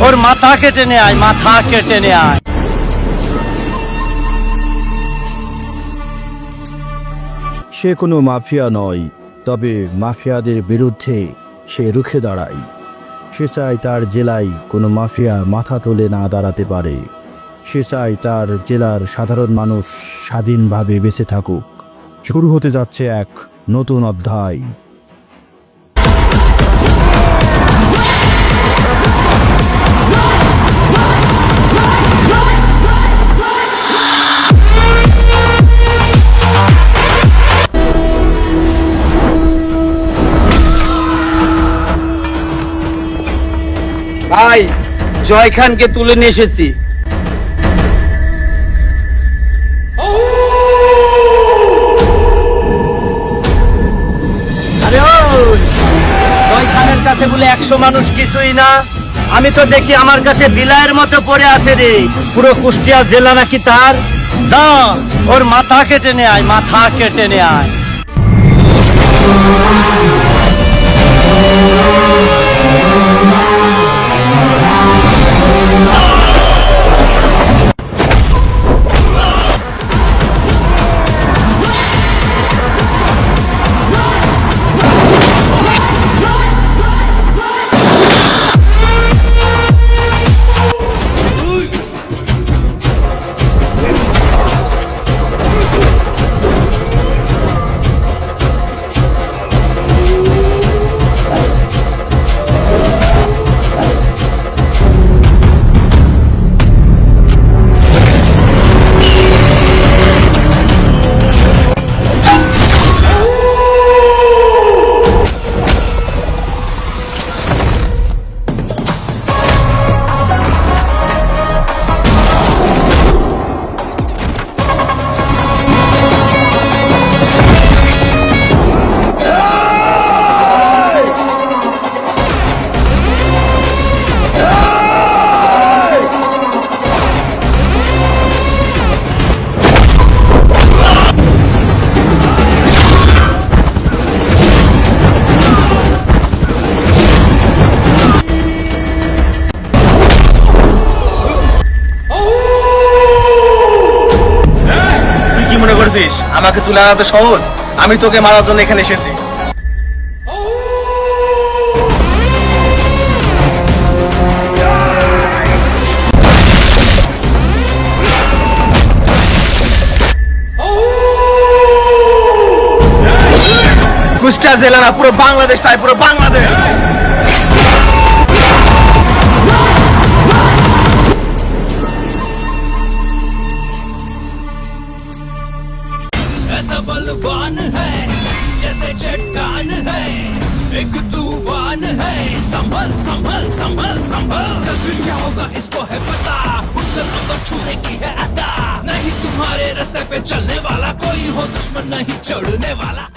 ওর মাথা কেটে নে আয় মাথা কেটে নে আয়। সে কোনো মাফিয়া নয়, তবে মাফিয়াদের বিরুদ্ধে সে রুখে দাঁড়ায়। সে চায় তার জেলায় কোনো মাফিয়া মাথা তুলে না দাঁড়াতে পারে। সে চায় তার জেলার সাধারণ মানুষ স্বাধীনভাবে বেঁচে থাকুক। শুরু হতে যাচ্ছে এক নতুন অধ্যায়। ভাই জয় খানকে তুলে নিয়ে এসেছি। জয় কাছে বলে একশো মানুষ কিছুই না। আমি তো দেখি আমার কাছে বিলায়ের মতো পড়ে আছে রে। পুরো কুষ্টিয়া জেলা নাকি তার? যা, ওর মাথা কেটে নে আয়, মাথা কেটে নে আয়। করছিস? আমাকে তুলে আনাতে সহজ? আমি তোকে মারার জন্য এখানে এসেছি। কুষ্টিয়া জেলা না পুরো বাংলাদেশ, তাই পুরো বাংলাদেশ। चट्टान है। एक तूफ़ान है। संभल संभल संभल संभल। फिर क्या होगा, इसको है पता। उत्तर नंबर छूने की है अदा। नहीं तुम्हारे रास्ते पे चलने वाला कोई हो, दुश्मन नहीं चढ़ने वाला।